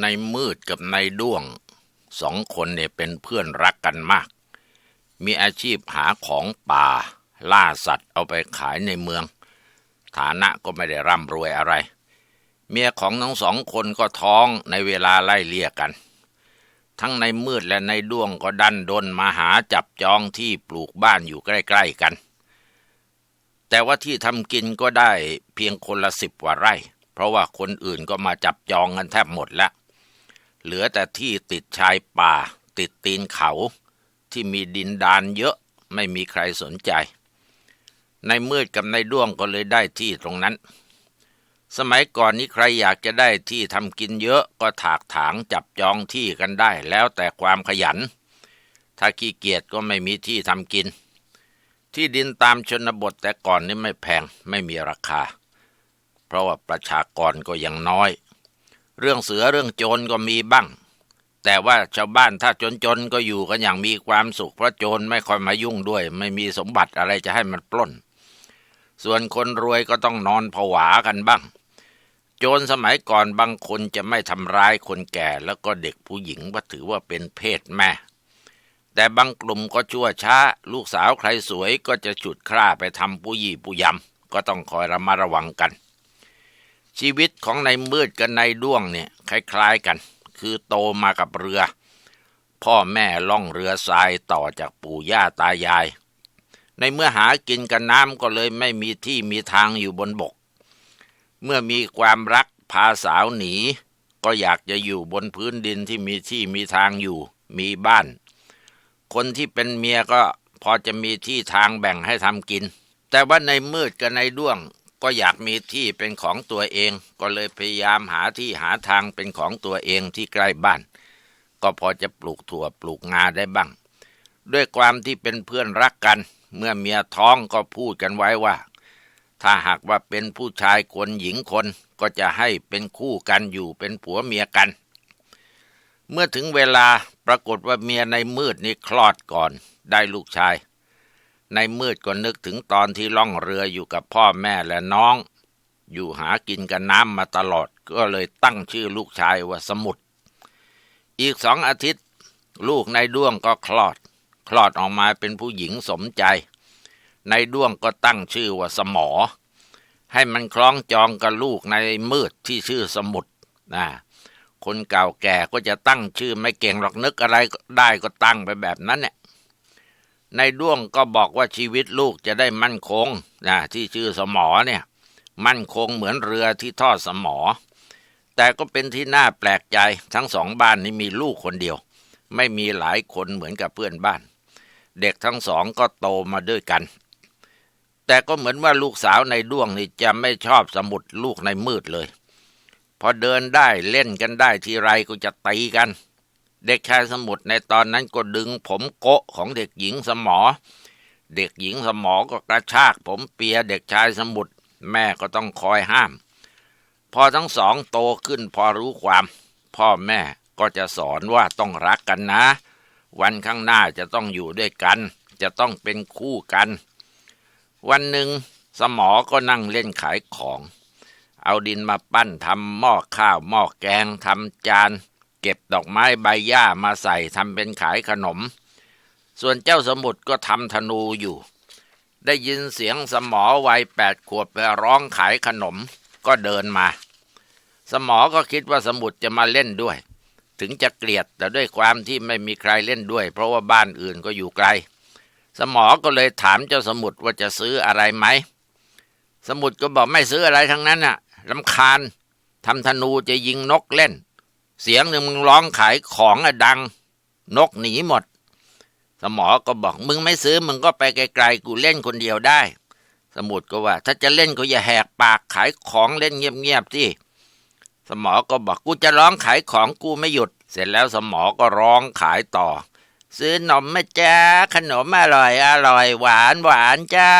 ในมืดกับในด้วงสองคนเนี่ยเป็นเพื่อนรักกันมาก มีอาชีพหาของป่า ล่าสัตว์เอาไปขายในเมือง ฐานะก็ไม่ได้ร่ำรวยอะไร เมียของทั้งสองคนก็ท้องในเวลาไล่เลี่ยกัน ทั้งในมืดและในด้วงก็ดันดนมาหาจับจองที่ปลูกบ้านอยู่ใกล้ ๆกัน แต่ว่าที่ทำกินก็ได้เพียงคนละสิบกว่าไร่ เพราะว่าคนอื่นก็มาจับจองกันแทบหมดแล้ว เหลือแต่ที่ติดชายป่า ติดตีนเขา ที่มีดินดานเยอะไม่มีใครสนใจ ในมืดกับในด้วงก็เลยได้ที่ตรงนั้น สมัยก่อนนี้ใครอยากจะได้ที่ทำกินเยอะก็ถากถางจับจองที่กันได้แล้วแต่ความขยัน ถ้าขี้เกียจก็ไม่มีที่ทำกิน ที่ดินตามชนบทแต่ก่อนนี่ไม่แพงไม่มีราคา เพราะว่าประชากรก็ยังน้อย เรื่องเสือเรื่องโจรก็มีบ้าง แต่ว่าชาวบ้านถ้าจนๆก็อยู่กันอย่างมีความสุข เพราะโจรไม่ค่อยมายุ่งด้วย ไม่มีสมบัติอะไรจะให้มันปล้น ส่วนคนรวยก็ต้องนอนผวากันบ้าง โจรสมัยก่อนบางคนจะไม่ทำร้ายคนแก่แล้วก็เด็กผู้หญิงว่าถือว่าเป็นเพศแม่แต่บางกลุ่มก็ชั่วช้า ลูกสาวใครสวยก็จะฉุดคร่าไปทำผู้ยี่ผู้ยำก็ต้องคอยระมัดระวังกัน ชีวิตของในมืดกับในด้วงเนี่ยคล้ายๆกัน คือโตมากับเรือ พ่อแม่ล่องเรือทรายต่อจากปู่ย่าตายาย ในเมื่อหากินกันน้ำก็เลยไม่มีที่มีทางอยู่บนบก เมื่อมีความรักพาสาวหนี ก็อยากจะอยู่บนพื้นดินที่มีที่มีทางอยู่ มีบ้าน คนที่เป็นเมียก็พอจะมีที่ทางแบ่งให้ทำกิน แต่ว่าในมืดกับในด้วง ก็อยากมีที่เป็นของตัวเอง ก็เลยพยายามหาที่หาทางเป็นของตัวเองที่ใกล้บ้าน ก็พอจะปลูกถั่วปลูกงาได้บ้าง ด้วยความที่เป็นเพื่อนรักกัน เมื่อเมียท้องก็พูดกันไว้ว่า ถ้าหากว่าเป็นผู้ชายคนหญิงคนก็จะให้เป็นคู่กันอยู่เป็นผัวเมียกัน เมื่อถึงเวลาปรากฏว่าเมียในมืดนี่คลอดก่อนได้ลูกชาย ในมืดก็นึกถึงตอนที่ล่องเรืออยู่กับพ่อแม่และน้อง อยู่หากินกันน้ำมาตลอดก็เลยตั้งชื่อลูกชายว่าสมุทรอีกสองอาทิตย์ ลูกในด้วงก็คลอด คลอดออกมาเป็นผู้หญิงสมใจ ในด้วงก็ตั้งชื่อว่าสมอ ให้มันคล้องจองกับลูกในมืดที่ชื่อสมุทรนะคนเก่าแก่ก็จะตั้งชื่อไม่เก่งหรอกนึกอะไรได้ก็ตั้งไปแบบนั้นเนี่ย ในด้วงก็บอกว่าชีวิตลูกจะได้มั่นคงนะที่ชื่อสมอเนี่ย มั่นคงเหมือนเรือที่ทอดสมอ แต่ก็เป็นที่น่าแปลกใจทั้งสองบ้านนี้มีลูกคนเดียว ไม่มีหลายคนเหมือนกับเพื่อนบ้าน เด็กทั้งสองก็โตมาด้วยกัน แต่ก็เหมือนว่าลูกสาวในด้วงนี่จะไม่ชอบสมุดลูกในมืดเลย พอเดินได้เล่นกันได้ทีไรก็จะตีกัน เด็กชายสมุดในตอนนั้นก็ดึงผมโกะของเด็กหญิงสมอ เด็กหญิงสมอก็กระชากผมเปียเด็กชายสมุดแม่ก็ต้องคอยห้าม พอทั้งสองโตขึ้นพอรู้ความ พ่อแม่ก็จะสอนว่าต้องรักกันนะ วันข้างหน้าจะต้องอยู่ด้วยกัน จะต้องเป็นคู่กัน วันหนึ่งสมอก็นั่งเล่นขายของ เอาดินมาปั้นทำหม้อข้าวหม้อแกงทำจาน เก็บดอกไม้ใบหญ้ามาใส่ทำเป็นขายขนม ส่วนเจ้าสมุทรก็ทำธนูอยู่ ได้ยินเสียงสมอวัยแปดขวบไปร้องขายขนมก็เดินมา สมอก็คิดว่าสมุทรจะมาเล่นด้วย ถึงจะเกลียดแต่ด้วยความที่ไม่มีใครเล่นด้วย เพราะว่าบ้านอื่นก็อยู่ไกล สมอก็เลยถามเจ้าสมุทรว่าจะซื้ออะไรไหม สมุทรก็บอกไม่ซื้ออะไรทั้งนั้นน่ะลำคาญทำธนูจะยิงนกเล่น เสียงหนึ่งมึงร้องขายของอะดัง นกหนีหมด สมอก็บอกมึงไม่ซื้อมึงก็ไปไกลๆกูเล่นคนเดียวได้ สมุทรก็ว่า ถ้าจะเล่นก็อย่าแหกปากขายของเล่นเงียบๆสิสมอก็บอกกูจะร้องขายของกูไม่หยุด เสร็จแล้วสมอก็ร้องขายต่อ ซื้อนมมาจ้าขนมอร่อยอร่อยหวานหวานจ้า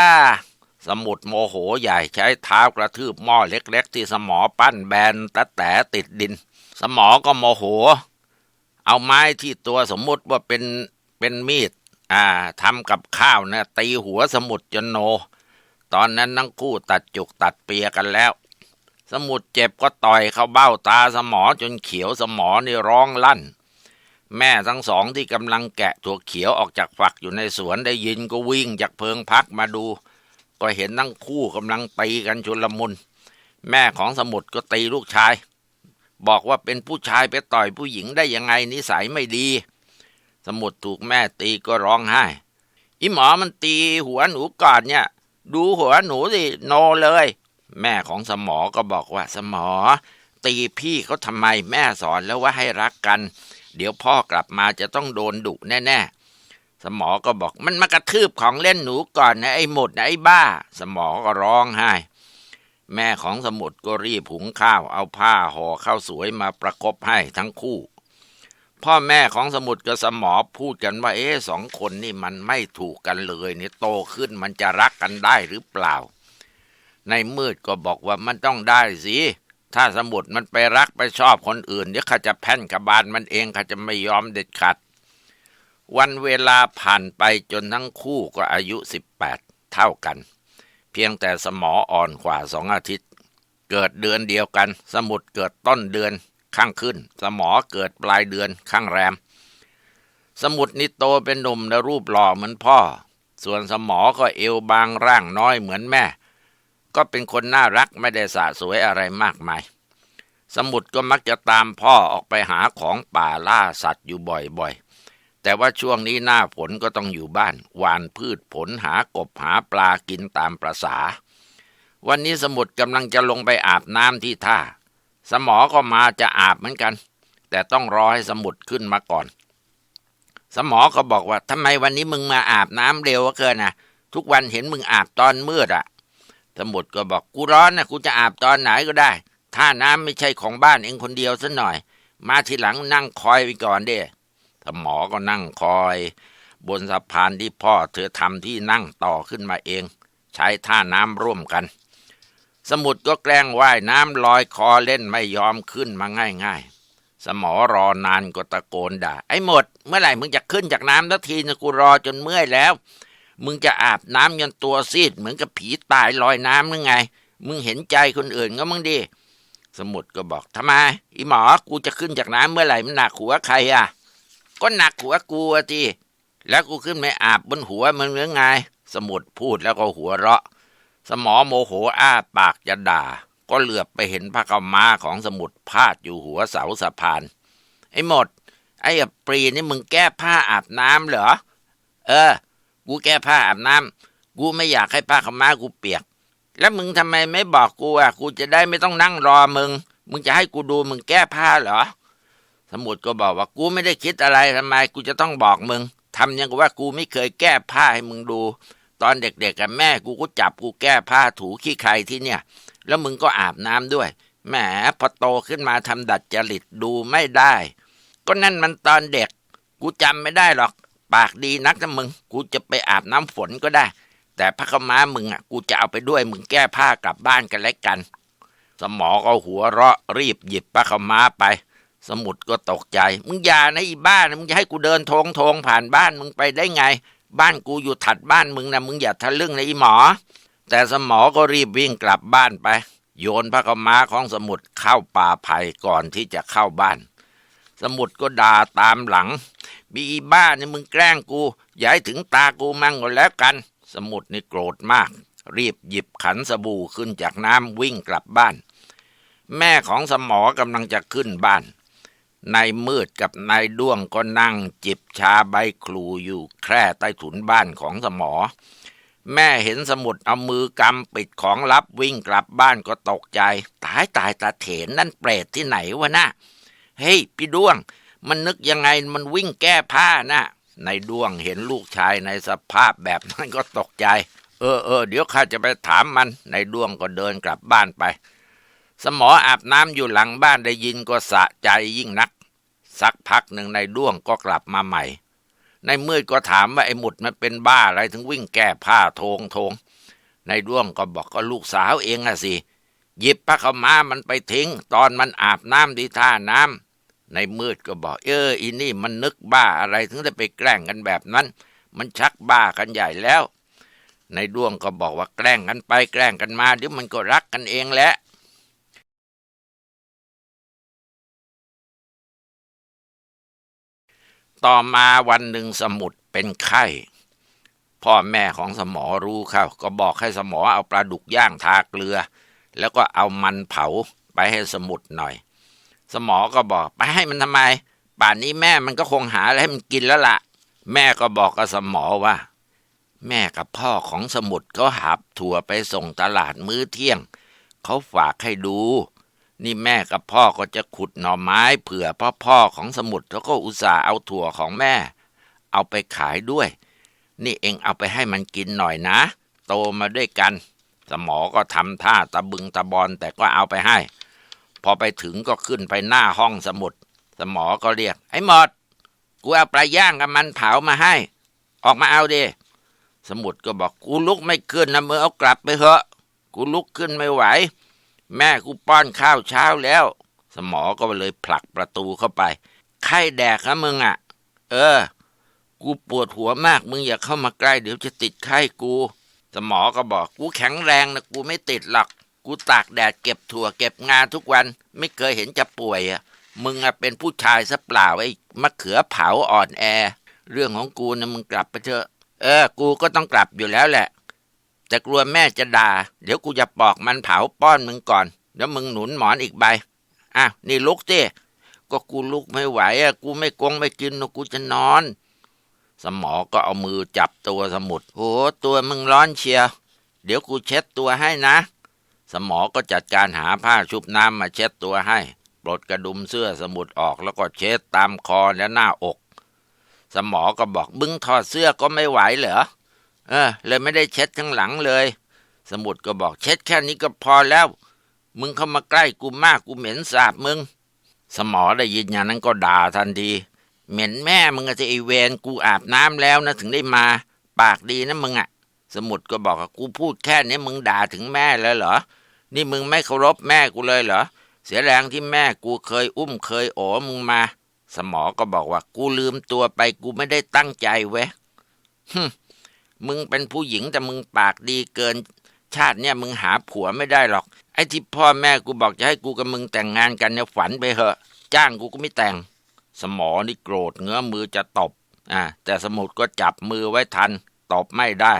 สมุดโมโหใหญ่ใช้เท้ากระทืบหม้อเล็ก ๆ ที่สมอปั้นแบนตะแต่ติดดิน สมอก็โมโห เอาไม้ที่ตัวสมมุติว่าเป็นเป็นมีด อ่าทำกับข้าวนะตีหัวสมุดจนโน ตอนนั้นทั้งคู่ตัดจุกตัดเปียกันแล้ว สมุดเจ็บก็ต่อยเข้าเบ้าตาสมอจนเขียวสมอนี่ร้องลั่น แม่ทั้งสองที่กำลังแกะถั่วเขียวออกจากฝักอยู่ในสวนได้ยินก็วิ่งจากเพิงพักมาดู ก็เห็นทั้งคู่กำลังตีกันชุลมุน แม่ของสมุดก็ตีลูกชาย บอกว่าเป็นผู้ชายไปต่อยผู้หญิงได้ยังไงนิสัยไม่ดี สมุดถูกแม่ตีก็ร้องไห้ อีหมอมันตีหัวหนูก่อนเนี่ย ดูหัวหนูสิโนเลย แม่ของสมอก็บอกว่าสมอ ตีพี่เขาทำไมแม่สอนแล้วว่าให้รักกัน เดี๋ยวพ่อกลับมาจะต้องโดนดุแน่ ๆสมอก็บอกมันมากระทืบของเล่นหนูก่อนนะไอ้หมดนะไอ้บ้า สมอก็ร้องไห้ แม่ของสมุดก็รีบหุงข้าวเอาผ้าห่อข้าวสวยมาประกบให้ทั้งคู่ พ่อแม่ของสมุดกับสมอพูดกันว่า เอ๊ะสองคนนี่มันไม่ถูกกันเลยนี่โตขึ้นมันจะรักกันได้หรือเปล่า ในมืดก็บอกว่ามันต้องได้สิถ้าสมุดมันไปรักไปชอบคนอื่นเดี๋ยวข้าจะแพ่นกบบานมันเองข้าจะไม่ยอมเด็ดขาดวันเวลาผ่านไปจนทั้งคู่ก็อายุสิบแปดเท่ากัน พียงแต่สมออ่อนกว่าสองอาทิตย์ เกิดเดือนเดียวกัน สมุดเกิดต้นเดือนข้างขึ้น สมอเกิดปลายเดือนข้างแรม สมุดนี่โตเป็นหนุ่มและรูปหล่อเหมือนพ่อ ส่วนสมอก็เอวบางร่างน้อยเหมือนแม่ ก็เป็นคนน่ารักไม่ได้สะสวยอะไรมากมาย สมุดก็มักจะตามพ่อออกไปหาของป่าล่าสัตว์อยู่บ่อยๆ แต่ว่าช่วงนี้หน้าฝนก็ต้องอยู่บ้านหวานพืชผลหากบหาปลากินตามประษา วันนี้สมุดกำลังจะลงไปอาบน้ำที่ท่า สมอก็มาจะอาบเหมือนกัน แต่ต้องรอให้สมุดขึ้นมาก่อน สมอก็บอกว่าทำไมวันนี้มึงมาอาบน้ำเร็วเกินนะทุกวันเห็นมึงอาบตอนมืดอะสมุดก็บอกกูร้อนนะกูจะอาบตอนไหนก็ได้ถ้าน้ำไม่ใช่ของบ้านเองคนเดียวซะหน่อย มาทีหลังนั่งคอยไปก่อนเด้ สมอก็นั่งคอย บนสะพานที่พ่อเธอทำที่นั่งต่อขึ้นมาเอง ใช้ท่าน้ำร่วมกัน สมุดก็แกล้งว่ายน้ำลอยคอเล่นไม่ยอมขึ้นมาง่าย ๆ สมอรอนานก็ตะโกนด่า ไอ้หมด เมื่อไหร่มึงจะขึ้นจากน้ำสักทีนะกูรอจนเมื่อยแล้ว มึงจะอาบน้ำจนตัวซีดเหมือนกับผีตายลอยน้ำนึงไง มึงเห็นใจคนอื่นก็มึงดิสมุดก็บอกทำไมอีหมอกูจะขึ้นจากน้ำเมื่อไหร่มันหนักหัวใครอะ ก็หนักหัวกูอะทีแล้วกูขึ้นไม่อาบบนหัวมึงหรือไง สมุดพูดแล้วก็หัวเราะ สมอโมโหอ้าปากจะด่า ก็เหลือบไปเห็นพระกม้าของสมุดพาดอยู่หัวเสาสะพาน ไอ้หมด ไอ้อับปรีนี่มึงแก้ผ้าอาบน้ำเหรอ เออ กูแก้ผ้าอาบน้ำกูไม่อยากให้ผ้าขาวม้ากูเปียก แล้วมึงทำไมไม่บอกกูอะ กูจะได้ไม่ต้องนั่งรอมึง มึงจะให้กูดูมึงแก้ผ้าเหรอ สมุดก็บอกว่ากูไม่ได้คิดอะไรทำไมกูจะต้องบอกมึงทำยังกับว่ากูไม่เคยแก้ผ้าให้มึงดู ตอนเด็กๆกับแม่กูก็จับกูแก้ผ้าถูขี้ใครที่เนี่ย แล้วมึงก็อาบน้ำด้วยแหมพอโตขึ้นมาทำดัดจริตดูไม่ได้ ก็นั่นมันตอนเด็ก กูจำไม่ได้หรอก ปากดีนักนะมึง กูจะไปอาบน้ำฝนก็ได้ แต่พระขม้ามึงอะ กูจะเอาไปด้วยมึงแก้ผ้ากลับบ้านกันแล้วกัน สมอก็หัวเราะรีบหยิบพระขม้าไป สมุดก็ตกใจ มึงอย่านะอีบ้านะมึงจะให้กูเดินทงทงผ่านบ้านมึงไปได้ไง บ้านกูอยู่ถัดบ้านมึงนะมึงอย่าทะลึ่งนะอีหมอ แต่สมอก็รีบวิ่งกลับบ้านไป โยนพระขาวม้าของสมุดเข้าป่าไผ่ก่อนที่จะเข้าบ้าน สมุดก็ด่าตามหลังมีอีบ้านี่มึงแกล้งกูอย่าให้ถึงตากูมั่งก็แล้วกัน สมุดนี่โกรธมาก รีบหยิบขันสบู่ขึ้นจากน้ำวิ่งกลับบ้าน แม่ของสมอกำลังจะขึ้นบ้าน นายมืดกับนายด้วงก็นั่งจิบชาใบคลูอยู่แคร่ใต้ถุนบ้านของสมอ แม่เห็นสมุดเอามือกำปิดของลับวิ่งกลับบ้านก็ตกใจ ตายตายตาเถนนั่นเปรตที่ไหนวะนะเฮ้ยพี่ด้วง มันนึกยังไงมันวิ่งแก้ผ้าน่ะนายด้วงเห็นลูกชายในสภาพแบบนั้นก็ตกใจ เออเออเดี๋ยวข้าจะไปถามมันนายด้วงก็เดินกลับบ้านไป สมออาบน้ำอยู่หลังบ้านได้ยินก็สะใจยิ่งนัก สักพักหนึ่งในด้วงก็กลับมาใหม่ ในมืดก็ถามว่าไอ้หมุดมันเป็นบ้าอะไรถึงวิ่งแก้ผ้าโทงโทง ในด้วงก็บอกก็ลูกสาวเองอะสิ หยิบผ้าขามามันไปทิ้ง ตอนมันอาบน้ำที่ท่าน้ำในมืดก็บอก เอออีนี่มันนึกบ้าอะไรถึงได้ไปแกล้งกันแบบนั้น มันชักบ้ากันใหญ่แล้ว ในด้วงก็บอกว่าแกล้งกันไปแกล้งกันมาเดี๋ยวมันก็รักกันเองแหละ ต่อมาวันหนึ่งสมุดเป็นไข้ พ่อแม่ของสมอรู้เข้าก็บอกให้สมอเอาปลาดุกย่างทาเกลือ แล้วก็เอามันเผาไปให้สมุดหน่อย สมอก็บอกไปให้มันทำไม ป่านนี้แม่มันก็คงหาอะไรให้มันกินแล้วละ่ะ แม่ก็บอกกับสมอว่า แม่กับพ่อของสมุดเขาหาบถั่วไปส่งตลาดมื้อเที่ยง เขาฝากให้ดู นี่แม่กับพ่อก็จะขุดหน่อไม้เผื่อพ่อพ่อของสมุดแล้วก็อุตส่าห์เอาถั่วของแม่ เอาไปขายด้วย นี่เองเอาไปให้มันกินหน่อยนะ โตมาด้วยกัน สมอก็ทำท่าตะบึงตะบอนแต่ก็เอาไปให้ พอไปถึงก็ขึ้นไปหน้าห้องสมุด สมอก็เรียก ไอ้หมดกูเอาปลาย่างกับมันเผามาให้ ออกมาเอาดิสมุดก็บอกกูลุกไม่ขึ้นนะมือเอากลับไปเถอะ กูลุกขึ้นไม่ไหว แม่กูป้อนข้าวเช้าแล้ว สมอก็เลยผลักประตูเข้าไป ไข้แดกนะมึงอะ เออ กูปวดหัวมากมึงอย่าเข้ามาใกล้เดี๋ยวจะติดไข้กู สมอก็บอกกูแข็งแรงนะกูไม่ติดหรอก กูตากแดดเก็บถั่วเก็บงานทุกวัน ไม่เคยเห็นจะป่วยอะ มึงอะเป็นผู้ชายซะเปล่าไอ้มะเขือเผาอ่อนแอ เรื่องของกูนะมึงกลับไปเถอะ เออ กูก็ต้องกลับอยู่แล้วแหละ แต่กลัวแม่จะด่า เดี๋ยวกูจะปอกมันเผาป้อนมึงก่อน เดี๋ยวมึงหนุนหมอนอีกใบ อะ นี่ลุกสิก็กูลุกไม่ไหวอะ กูไม่กงไม่กินนะกูจะนอน สมอก็เอามือจับตัวสมุดโอ้ตัวมึงร้อนเชียว เดี๋ยวกูเช็ดตัวให้นะ สมอก็จัดการหาผ้าชุบน้ำมาเช็ดตัวให้ ปลดกระดุมเสื้อสมุดออกแล้วก็เช็ดตามคอและหน้าอก สมอก็บอกบึงถอดเสื้อก็ไม่ไหวเหรอ เออ เลยไม่ได้เช็ดข้งหลังเลย สมุดก็บอกเช็ดแค่นี้ก็พอแล้ว มึงเข้ามาใกล้กูมากกูเหม็นสาบมึง สมอได้ยินอย่างนั้นก็ด่าทันที เหม็นแม่มึงอะจะไอเวนกูอาบน้ำแล้วนะถึงได้มา ปากดีนะมึงอะสมุดก็บอกว่ากูพูดแค่นี้มึงด่าถึงแม่แล้วเหรอ นี่มึงไม่เคารพแม่กูเลยเหรอ เสียแรงที่แม่กูเคยอุ้มเคยโอมึงมา สมอก็บอกว่ากูลืมตัวไปกูไม่ได้ตั้งใจเว้ยฮึ มึงเป็นผู้หญิงแต่มึงปากดีเกิน ชาติเนี่ยมึงหาผัวไม่ได้หรอก ไอ้ที่พ่อแม่กูบอกจะให้กูกับมึงแต่งงานกันเนี่ยฝันไปเหอะ จ้างกูก็ไม่แต่ง สมอนี่โกรธเงื้อมือจะตบอ่าแต่สมุดก็จับมือไว้ทันตบไม่ได้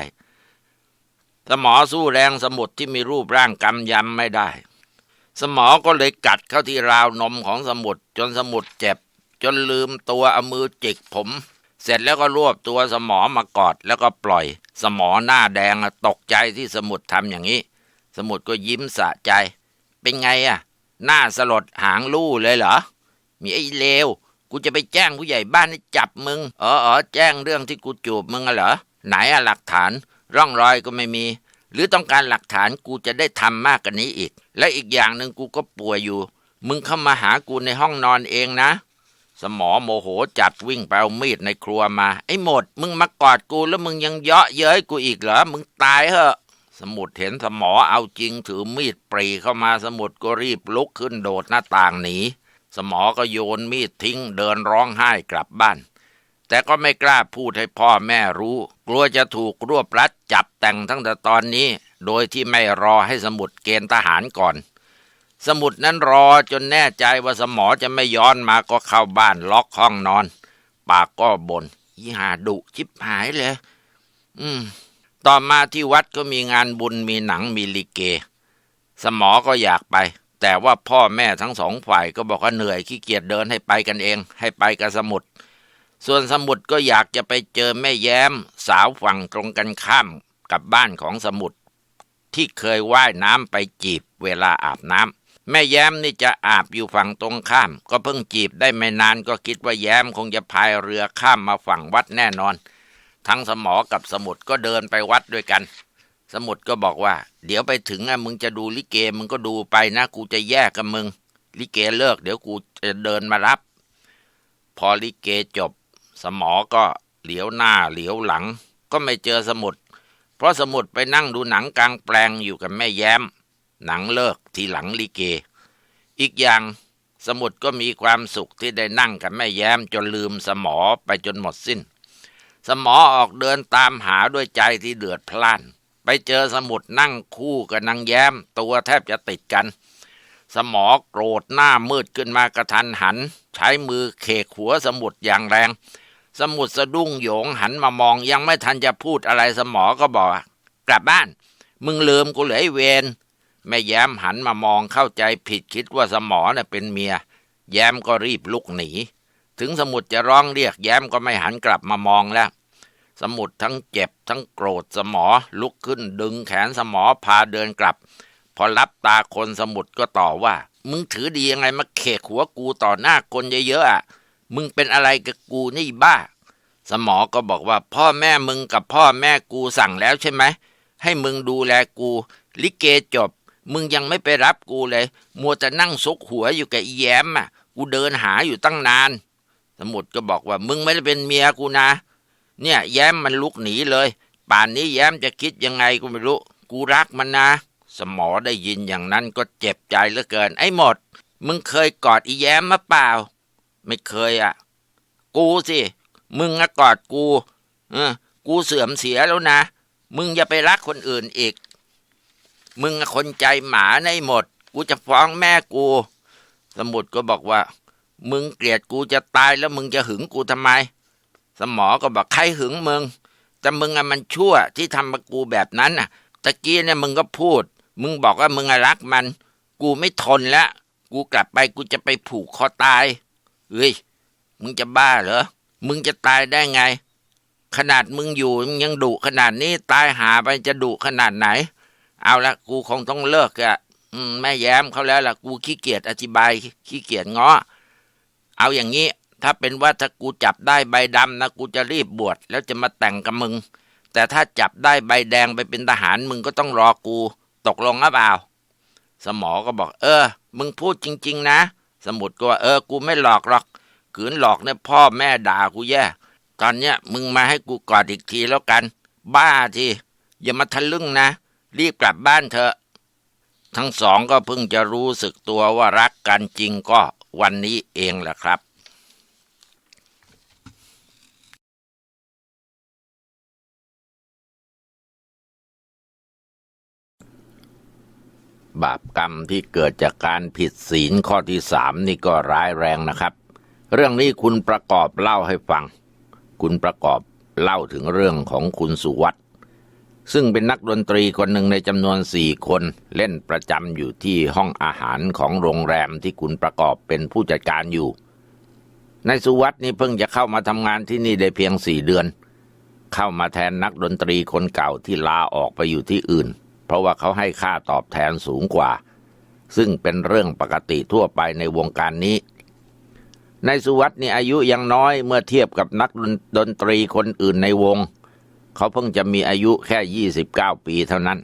สมอสู้แรงสมุดที่มีรูปร่างกำยำไม่ได้ สมอก็เลยกัดเข้าที่ราวนมของสมุดจนสมุดเจ็บ จนลืมตัวเอามือจิกผม เสร็จแล้วก็รวบตัวสมอมากอดแล้วก็ปล่อย สมอหน้าแดงอะตกใจที่สมุดทำอย่างนี้ สมุดก็ยิ้มสะใจ เป็นไงอะหน้าสลดหางลู่เลยเหรอ มีไอ้เลว กูจะไปแจ้งผู้ใหญ่บ้านให้จับมึงอ๋ออ๋อแจ้งเรื่องที่กูจูบมึงอะเหรอ ไหนอะหลักฐานร่องรอยก็ไม่มี หรือต้องการหลักฐานกูจะได้ทำมากกว่านี้อีก และอีกอย่างหนึ่งกูก็ป่วยอยู่ มึงเข้ามาหากูในห้องนอนเองนะ สมอโมโหจัดวิ่งไปเอามีดในครัวมา ไอ้หมด มึงมากอดกูแล้วมึงยังเยาะเย้ยกูอีกเหรอ มึงตายเหอะ สมุดเห็นสมอเอาจริงถือมีดปรีเข้ามาสมุดก็รีบลุกขึ้นโดดหน้าต่างหนี สมอก็โยนมีดทิ้งเดินร้องไห้กลับบ้าน แต่ก็ไม่กล้าพูดให้พ่อแม่รู้ กลัวจะถูกรวบรัดจับแต่งทั้งแต่ตอนนี้ โดยที่ไม่รอให้สมุดเกณฑ์ทหารก่อน สมุดนั้นรอจนแน่ใจว่าสมอจะไม่ย้อนมาก็เข้าบ้านล็อกห้องนอน ปากก็บน่นยี่หาดุชิบหายเลย อืม ต่อมาที่วัดก็มีงานบุญมีหนังมีลิเก สมอก็อยากไป แต่ว่าพ่อแม่ทั้งสองฝ่ายก็บอกว่าเหนื่อยขี้เกียจเดินให้ไปกันเอง ให้ไปกับสมุด ส่วนสมุดก็อยากจะไปเจอแม่แย้ม สาวฝั่งตรงกันข้ามกับบ้านของสมุดที่เคยว่ายน้ำไปจีบเวลาอาบน้ำ แม่แย้มนี่จะอาบอยู่ฝั่งตรงข้าม ก็เพิ่งจีบได้ไม่นานก็คิดว่าแย้มคงจะพายเรือข้ามมาฝั่งวัดแน่นอน ทั้งสมอกับสมุดก็เดินไปวัดด้วยกัน สมุดก็บอกว่า เดี๋ยวไปถึงอะมึงจะดูลิเกมึงก็ดูไปนะกูจะแยกกับมึง ลิเกเลิก เดี๋ยวกูจะเดินมารับ พอลิเกจบ สมอก็เหลียวหน้าเหลียวหลัง ก็ไม่เจอสมุด เพราะสมุดไปนั่งดูหนังกลางแปลงอยู่กับแม่แย้ม หนังเลิกทีหลังลิเก อีกอย่างสมุดก็มีความสุขที่ได้นั่งกับแม่แย้มจนลืมสมอไปจนหมดสิ้น สมอออกเดินตามหาด้วยใจที่เดือดพล่าน ไปเจอสมุดนั่งคู่กับนางแย้ม ตัวแทบจะติดกัน สมอโกรธหน้ามืดขึ้นมากระทันหัน ใช้มือเขกหัวสมุดอย่างแรง สมุดสะดุ้งโหยงหันมามองยังไม่ทันจะพูดอะไรสมอก็บอกกลับบ้าน มึงลืมกูเหลยเวร แม่แย้มหันมามองเข้าใจผิดคิดว่าสมอเน่ะเป็นเมีย แย้มก็รีบลุกหนี ถึงสมุดจะร้องเรียกแย้มก็ไม่หันกลับมามองแล้ว สมุดทั้งเจ็บทั้งโกรธสมอลุกขึ้นดึงแขนสมอพาเดินกลับ พอรับตาคนสมุดก็ต่อว่า มึงถือดียังไงมาเขกหัวกูต่อหน้าคนเยอะๆอะมึงเป็นอะไรกับกูนี่บ้า สมอก็บอกว่าพ่อแม่มึงกับพ่อแม่กูสั่งแล้วใช่ไหมให้มึงดูแลกู ลิเกจบ มึงยังไม่ไปรับกูเลย มัวแต่นั่งซุกหัวอยู่กับอีแย้มอะ กูเดินหาอยู่ตั้งนาน สมุดก็บอกว่า มึงไม่ได้เป็นเมียกูนะ เนี่ย แย้มมันลุกหนีเลย ป่านนี้แย้มจะคิดยังไงกูไม่รู้ กูรักมันนะ สมอได้ยินอย่างนั้นก็เจ็บใจเหลือเกิน ไอ้หมด มึงเคยกอดอีแย้มมาเปล่า ไม่เคยอะ กูสิ มึงอะกอดกู เออ กูเสื่อมเสียแล้วนะ มึงอย่าไปรักคนอื่นอีก มึงคนใจหมาในหมด กูจะฟ้องแม่กู สมุดก็บอกว่า มึงเกลียดกูจะตายแล้วมึงจะหึงกูทำไม สมอก็บอกใครหึงมึง แต่มึงอะมันชั่วที่ทำกับกูแบบนั้นน่ะ ตะกี้เนี่ยมึงก็พูด มึงบอกว่ามึงอะรักมัน กูไม่ทนแล้ว กูกลับไปกูจะไปผูกคอตาย เฮ้ย มึงจะบ้าเหรอ มึงจะตายได้ไง ขนาดมึงอยู่มึงยังดุขนาดนี้ตายหาไปจะดุขนาดไหน เอาละกูคงต้องเลิกอะอืมแม่แย้มเขาแล้วล่ะกูขี้เกียจอธิบายขี้เกียจง้อเอาอย่างนี้ ถ้าเป็นว่าถ้ากูจับได้ใบดำนะกูจะรีบบวชแล้วจะมาแต่งกับมึง แต่ถ้าจับได้ใบแดงไปเป็นทหารมึงก็ต้องรอกู ตกลงหรือเปล่าสมอก็บอก เออ มึงพูดจริง ๆ นะ สมุดก็ว่าเออ กูไม่หลอกหรอกขืนหลอกเนี่ยพ่อแม่ด่ากูแย่ ตอนเนี้ยมึงมาให้กูกอดอีกทีแล้วกัน บ้าทีอย่ามาทะลึ่งนะ รีบกลับบ้านเถอะ ทั้งสองก็เพิ่งจะรู้สึกตัวว่ารักกันจริงก็วันนี้เองแหละครับบาปกรรมที่เกิดจากการผิดศีลข้อที่สามนี่ก็ร้ายแรงนะครับ เรื่องนี้คุณประกอบเล่าให้ฟัง คุณประกอบเล่าถึงเรื่องของคุณสุวัต ซึ่งเป็นนักดนตรีคนหนึ่งในจำนวนสี่คนเล่นประจำอยู่ที่ห้องอาหารของโรงแรมที่คุณประกอบเป็นผู้จัดการอยู่นายสุวัตนี่เพิ่งจะเข้ามาทำงานที่นี่ได้เพียงสี่เดือน เข้ามาแทนนักดนตรีคนเก่าที่ลาออกไปอยู่ที่อื่น เพราะว่าเขาให้ค่าตอบแทนสูงกว่า ซึ่งเป็นเรื่องปกติทั่วไปในวงการนี้นายสุวัตนี่อายุยังน้อยเมื่อเทียบกับนักดนตรีคนอื่นในวง เขาเพิ่งจะมีอายุแค่ 29 ปีเท่านั้น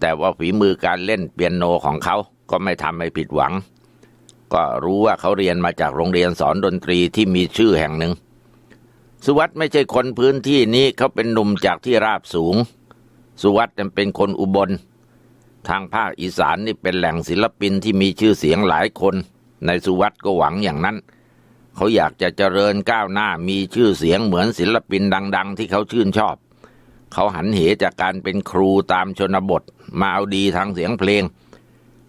แต่ว่าฝีมือการเล่นเปียโนของเขาก็ไม่ทำให้ผิดหวัง ก็รู้ว่าเขาเรียนมาจากโรงเรียนสอนดนตรีที่มีชื่อแห่งหนึ่ง สุวัตไม่ใช่คนพื้นที่นี้เขาเป็นหนุ่มจากที่ราบสูง สุวัตเป็นคนอุบล ทางภาคอีสานนี่เป็นแหล่งศิลปินที่มีชื่อเสียงหลายคน ในสุวัตก็หวังอย่างนั้นเขาอยากจะเจริญก้าวหน้ามีชื่อเสียงเหมือนศิลปินดัง ๆ ที่เขาชื่นชอบ เขาหันเหจากการเป็นครูตามชนบท มาเอาดีทางเสียงเพลง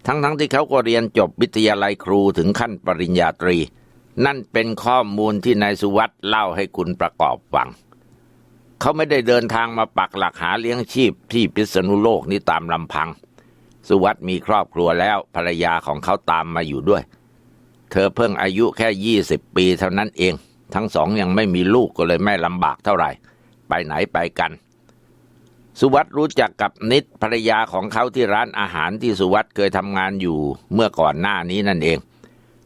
ทั้งๆทที่เขาก็เรียนจบวิทยาลัยครูถึงขั้นปริญญาตรี นั่นเป็นข้อมูลที่นายสุวัตเล่าให้คุณประกอบฟัง เขาไม่ได้เดินทางมาปักหลักหาเลี้ยงชีพที่พิษณุโลกนี้ตามลำพัง สุวัตมีครอบครัวแล้วภรรยาของเขาตามมาอยู่ด้วย เธอเพิ่งอายุแค่ยี่สิบปีเท่านั้นเอง ทั้งสองยังไม่มีลูกก็เลยไม่ลำบากเท่าไหร่ไปไหนไปกัน สุวัตรู้จักกับนิดภรรยาของเขาที่ร้านอาหารที่สุวัตเคยทำงานอยู่เมื่อก่อนหน้านี้นั่นเอง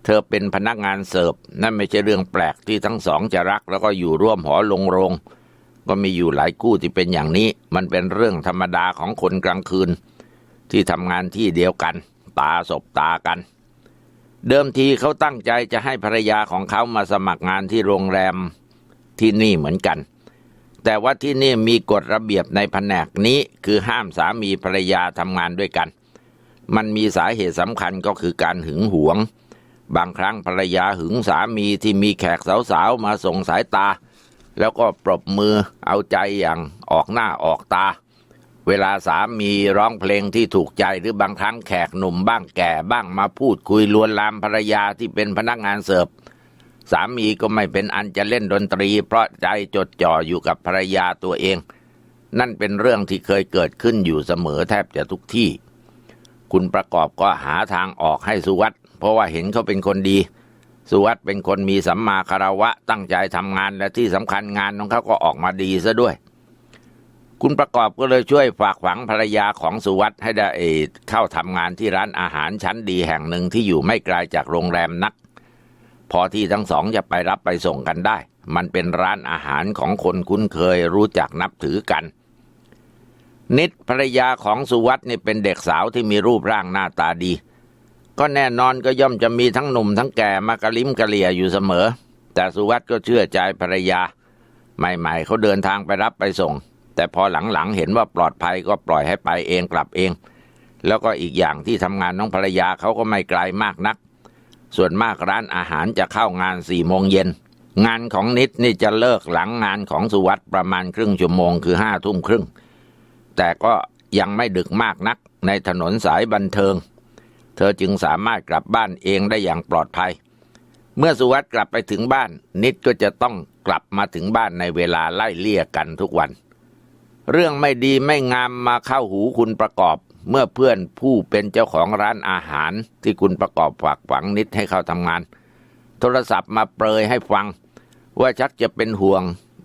เธอเป็นพนักงานเสิร์ฟนั่นไม่ใช่เรื่องแปลกที่ทั้งสองจะรักแล้วก็อยู่ร่วมหอลงโรง ก็มีอยู่หลายคู่ที่เป็นอย่างนี้ มันเป็นเรื่องธรรมดาของคนกลางคืน ที่ทำงานที่เดียวกัน ตาสบตากัน เดิมทีเขาตั้งใจจะให้ภรรยาของเขามาสมัครงานที่โรงแรมที่นี่เหมือนกัน แต่ว่าที่นี่มีกฎระเบียบในแผนกนี้คือห้ามสามีภรรยาทำงานด้วยกัน มันมีสาเหตุสำคัญก็คือการหึงหวง บางครั้งภรรยาหึงสามีที่มีแขกสาวๆมาส่งสายตา แล้วก็ปรบมือเอาใจอย่างออกหน้าออกตา เวลาสามีร้องเพลงที่ถูกใจหรือบางครั้งแขกหนุ่มบ้างแก่บ้างมาพูดคุยลวนลามภรรยาที่เป็นพนักงานเสิร์ฟ สามีก็ไม่เป็นอันจะเล่นดนตรี เพราะใจจดจ่ออยู่กับภรรยาตัวเอง นั่นเป็นเรื่องที่เคยเกิดขึ้นอยู่เสมอแทบจะทุกที่ คุณประกอบก็หาทางออกให้สุวัตเพราะว่าเห็นเขาเป็นคนดี สุวัตเป็นคนมีสัมมาคารวะตั้งใจทำงานและที่สำคัญงานของเขาก็ออกมาดีซะด้วย คุณประกอบก็เลยช่วยฝากฝังภรรยาของสุวัตให้ได้เข้าทำงานที่ร้านอาหารชั้นดีแห่งหนึ่งที่อยู่ไม่ไกลจากโรงแรมนัก พอที่ทั้งสองจะไปรับไปส่งกันได้ มันเป็นร้านอาหารของคนคุ้นเคยรู้จักนับถือกัน นิดภรรยาของสุวัตนี่เป็นเด็กสาวที่มีรูปร่างหน้าตาดี ก็แน่นอนก็ย่อมจะมีทั้งหนุ่มทั้งแก่มากระลิ้มกระเหลี่ยอยู่เสมอ แต่สุวัตก็เชื่อใจภรรยา ใหม่ๆเขาเดินทางไปรับไปส่ง แต่พอหลังๆเห็นว่าปลอดภัยก็ปล่อยให้ไปเองกลับเอง แล้วก็อีกอย่างที่ทำงานน้องภรรยาเขาก็ไม่ไกลมากนัก ส่วนมากร้านอาหารจะเข้างานสี่โมงเย็น งานของนิดนี่จะเลิกหลังงานของสุวัตประมาณครึ่งชั่วโมงคือห้าทุ่มครึ่ง แต่ก็ยังไม่ดึกมากนักในถนนสายบันเทิง เธอจึงสามารถกลับบ้านเองได้อย่างปลอดภัย เมื่อสุวัตกลับไปถึงบ้าน นิดก็จะต้องกลับมาถึงบ้านในเวลาไล่เลี่ยกันทุกวัน เรื่องไม่ดีไม่งามมาเข้าหูคุณประกอบ เมื่อเพื่อนผู้เป็นเจ้าของร้านอาหารที่คุณประกอบฝากฝังนิดให้เขาทำงาน โทรศัพท์มาเปรยให้ฟัง ว่าชักจะเป็นห่วง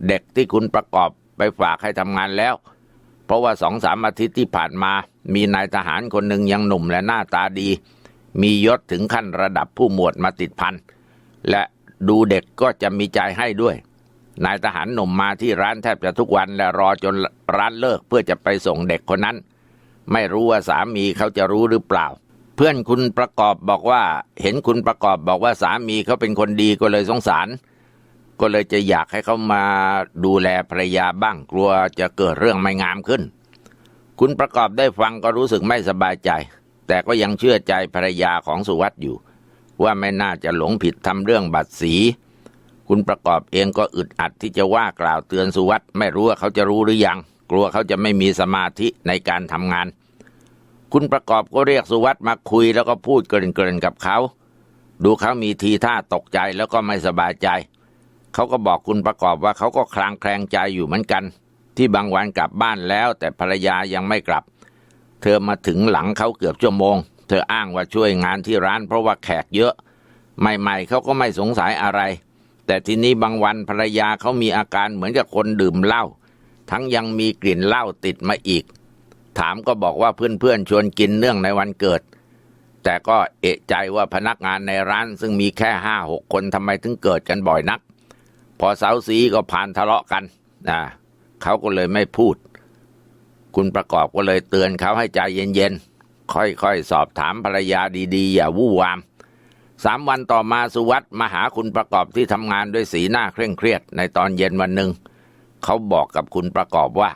เด็กที่คุณประกอบไปฝากให้ทำงานแล้ว เพราะว่าสองสามอาทิตย์ที่ผ่านมา มีนายทหารคนหนึ่งยังหนุ่มและหน้าตาดี มียศถึงขั้นระดับผู้หมวดมาติดพันและดูเด็กก็จะมีใจให้ด้วย นายทหารหนุ่มมาที่ร้านแทบจะทุกวันและรอจนร้านเลิกเพื่อจะไปส่งเด็กคนนั้น ไม่รู้ว่าสามีเขาจะรู้หรือเปล่า เพื่อนคุณประกอบบอกว่า เห็นคุณประกอบบอกว่าสามีเขาเป็นคนดีก็เลยสงสาร ก็เลยจะอยากให้เขามาดูแลภรรยาบ้างกลัวจะเกิดเรื่องไม่งามขึ้น คุณประกอบได้ฟังก็รู้สึกไม่สบายใจ แต่ก็ยังเชื่อใจภรรยาของสุวัตอยู่ ว่าไม่น่าจะหลงผิดทำเรื่องบัตรสีคุณประกอบเองก็อึดอัดที่จะว่ากล่าวเตือนสุวัตไม่รู้ว่าเขาจะรู้หรือยัง กลัวเขาจะไม่มีสมาธิในการทำงาน คุณประกอบก็เรียกสุวัตมาคุยแล้วก็พูดเกริ่นๆกับเขา ดูเขามีทีท่าตกใจแล้วก็ไม่สบายใจ เขาก็บอกคุณประกอบว่าเขาก็คลางแคลงใจอยู่เหมือนกัน ที่บางวันกลับบ้านแล้ว แต่ภรรยายังไม่กลับ เธอมาถึงหลังเขาเกือบชั่วโมง เธออ้างว่าช่วยงานที่ร้านเพราะว่าแขกเยอะ ใหม่ๆเขาก็ไม่สงสัยอะไร แต่ทีนี้บางวันภรรยาเขามีอาการเหมือนกับคนดื่มเหล้า ทั้งยังมีกลิ่นเหล้าติดมาอีก ถามก็บอกว่าเพื่อนๆชวนกินเนื่องในวันเกิด แต่ก็เอะใจว่าพนักงานในร้านซึ่งมีแค่ห้าหกคนทำไมถึงเกิดกันบ่อยนัก พอเสาสีก็ผ่านทะเลาะกันนะเขาก็เลยไม่พูด คุณประกอบก็เลยเตือนเขาให้ใจเย็นๆ ค่อยๆ สอบถามภรรยาดีๆ อย่าวู่วามสามวันต่อมาสุวัตมาหาคุณประกอบที่ทำงานด้วยสีหน้าเคร่งเครียดในตอนเย็นวันหนึ่ง เขาบอกกับคุณประกอบว่า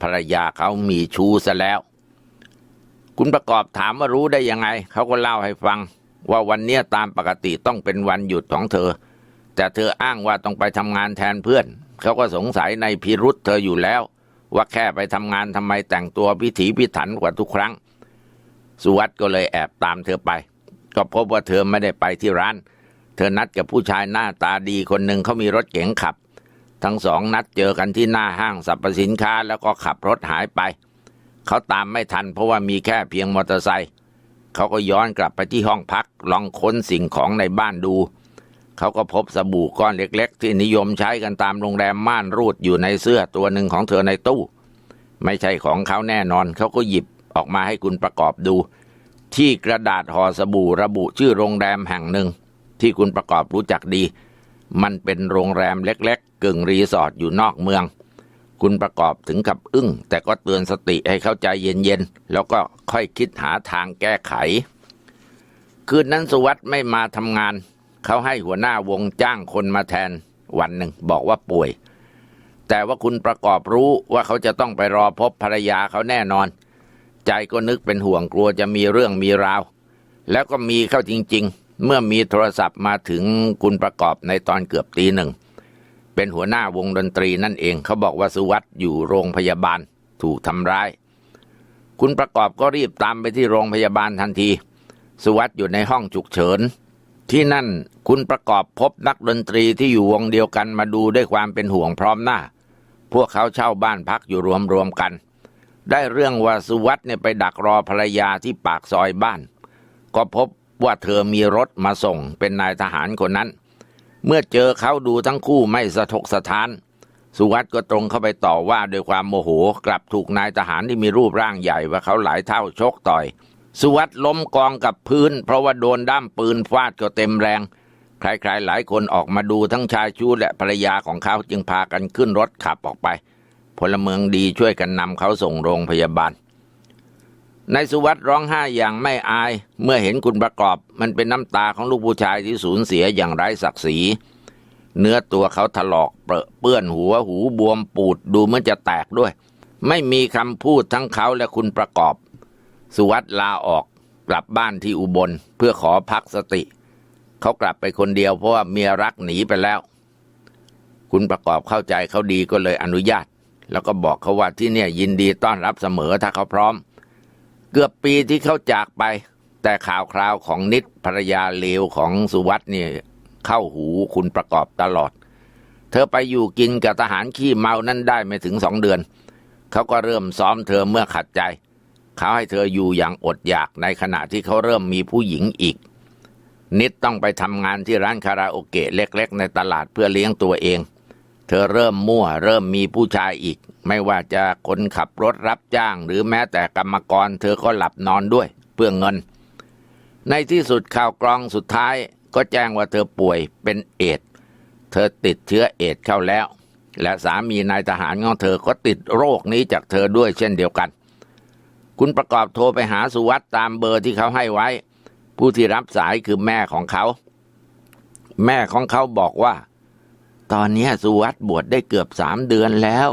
ภรรยาเขามีชู้ซะแล้ว คุณประกอบถามว่ารู้ได้ยังไง เขาก็เล่าให้ฟัง ว่าวันนี้ตามปกติต้องเป็นวันหยุดของเธอ แต่เธออ้างว่าต้องไปทำงานแทนเพื่อน เขาก็สงสัยในพิรุษเธออยู่แล้ว ว่าแค่ไปทำงานทำไมแต่งตัวพิถีพิถันกว่าทุกครั้ง สุวัตก็เลยแอบตามเธอไป ก็พบว่าเธอไม่ได้ไปที่ร้าน เธอนัดกับผู้ชายหน้าตาดีคนหนึ่งเขามีรถเก๋งขับ ทั้งสองนัดเจอกันที่หน้าห้างสรรพสินค้าแล้วก็ขับรถหายไป เขาตามไม่ทันเพราะว่ามีแค่เพียงมอเตอร์ไซค์เขาก็ย้อนกลับไปที่ห้องพักลองค้นสิ่งของในบ้านดู เขาก็พบสบู่ก้อนเล็ก ๆ ที่นิยมใช้กันตามโรงแรมม่านรูดอยู่ในเสื้อตัวหนึ่งของเธอในตู้ ไม่ใช่ของเขาแน่นอน เขาก็หยิบออกมาให้คุณประกอบดู ที่กระดาษห่อสบู่ระบุชื่อโรงแรมแห่งหนึ่ง ที่คุณประกอบรู้จักดี มันเป็นโรงแรมเล็กๆ กึ่งรีสอร์ทอยู่นอกเมือง คุณประกอบถึงกับอึ้ง แต่ก็เตือนสติให้เข้าใจเย็นๆ แล้วก็ค่อยคิดหาทางแก้ไข คืนนั้นสุวัสด์ไม่มาทำงาน เขาให้หัวหน้าวงจ้างคนมาแทน วันหนึ่งบอกว่าป่วย แต่ว่าคุณประกอบรู้ว่าเขาจะต้องไปรอพบภรรยาเขาแน่นอน ใจก็นึกเป็นห่วงกลัวจะมีเรื่องมีราว แล้วก็มีเข้าจริง ๆ เมื่อมีโทรศัพท์มาถึงคุณประกอบในตอนเกือบตีหนึ่ง เป็นหัวหน้าวงดนตรีนั่นเองเขาบอกว่าสุวัสด์อยู่โรงพยาบาลถูกทำร้าย คุณประกอบก็รีบตามไปที่โรงพยาบาลทันที สุวัสด์อยู่ในห้องฉุกเฉิน ที่นั่นคุณประกอบพบนักดนตรีที่อยู่วงเดียวกันมาดูด้วยความเป็นห่วงพร้อมหน้า พวกเขาเช่าบ้านพักอยู่รวมๆกัน ได้เรื่องว่าสุวัตเนี่ยไปดักรอภรรยาที่ปากซอยบ้าน ก็พบ ว่าเธอมีรถมาส่งเป็นนายทหารคนนั้น เมื่อเจอเขาดูทั้งคู่ไม่สะทกสะท้าน สุวัตก็ตรงเข้าไปต่อว่าด้วยความโมโหกลับถูกนายทหารที่มีรูปร่างใหญ่ว่าเขาหลายเท่าชกต่อย สุวัตล้มกองกับพื้น เพราะว่าโดนด้ามปืนฟาดก็เต็มแรง ใครๆหลายคนออกมาดูทั้งชายชู้และภรรยาของเขาจึงพากันขึ้นรถขับออกไป พลเมืองดีช่วยกันนำเขาส่งโรงพยาบาล นายสุวัตร้องไห้อย่างไม่อาย เมื่อเห็นคุณประกอบ มันเป็นน้ำตาของลูกผู้ชายที่สูญเสียอย่างไร้ศักดิ์ศรี เนื้อตัวเขาถลอกเปรอะเปื้อนหัวหูบวมปูดดูเหมือนจะแตกด้วย ไม่มีคำพูดทั้งเขาและคุณประกอบ สุวัตลาออกกลับบ้านที่อุบลเพื่อขอพักสติ เขากลับไปคนเดียวเพราะว่าเมียรักหนีไปแล้ว คุณประกอบเข้าใจเขาดีก็เลยอนุญาต แล้วก็บอกเขาว่าที่เนี่ยยินดีต้อนรับเสมอถ้าเขาพร้อม เกือบปีที่เขาจากไป แต่ข่าวคราวของนิดภรรยาเลวของสุวัตเนี่ยเข้าหูคุณประกอบตลอด เธอไปอยู่กินกับทหารขี้เมานั้นได้ไม่ถึงสองเดือน เขาก็เริ่มซ้อมเธอเมื่อขัดใจ เขาให้เธออยู่อย่างอดอยากในขณะที่เขาเริ่มมีผู้หญิงอีก นิดต้องไปทำงานที่ร้านคาราโอเกะเล็ก ๆ ในตลาดเพื่อเลี้ยงตัวเอง อเริ่มมั่วเริ่มมีผู้ชายอีก ไม่ว่าจะคนขับรถรับจ้าง หรือแม้แต่กรรมกร เธอก็หลับนอนด้วย เพื่อเงิน ในที่สุดข่าวกรองสุดท้ายก็แจ้งว่าเธอป่วยเป็นเอดเธอติดเชื้อเอดเข้าแล้ว และสามีนายทหารของเธอก็ติดโรคนี้จากเธอด้วยเช่นเดียวกัน คุณประกอบโทรไปหาสุวัตตามเบอร์ที่เขาให้ไว้ ผู้ที่รับสายคือแม่ของเขา แม่ของเขาบอกว่า ตอนนี้สุวัตบวชได้เกือบสามเดือนแล้ว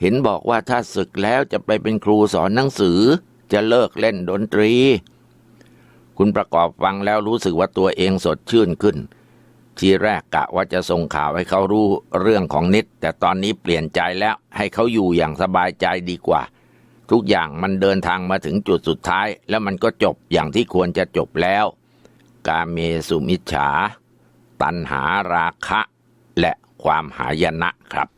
เห็นบอกว่าถ้าศึกแล้วจะไปเป็นครูสอนหนังสือ จะเลิกเล่นดนตรี คุณประกอบฟังแล้วรู้สึกว่าตัวเองสดชื่นขึ้น ทีแรกกะว่าจะส่งข่าวให้เขารู้เรื่องของนิด แต่ตอนนี้เปลี่ยนใจแล้วให้เขาอยู่อย่างสบายใจดีกว่า ทุกอย่างมันเดินทางมาถึงจุดสุดท้าย แล้วมันก็จบอย่างที่ควรจะจบแล้ว กาเมสุมิจฉาตัณหาราคะและ ความหายนะครับ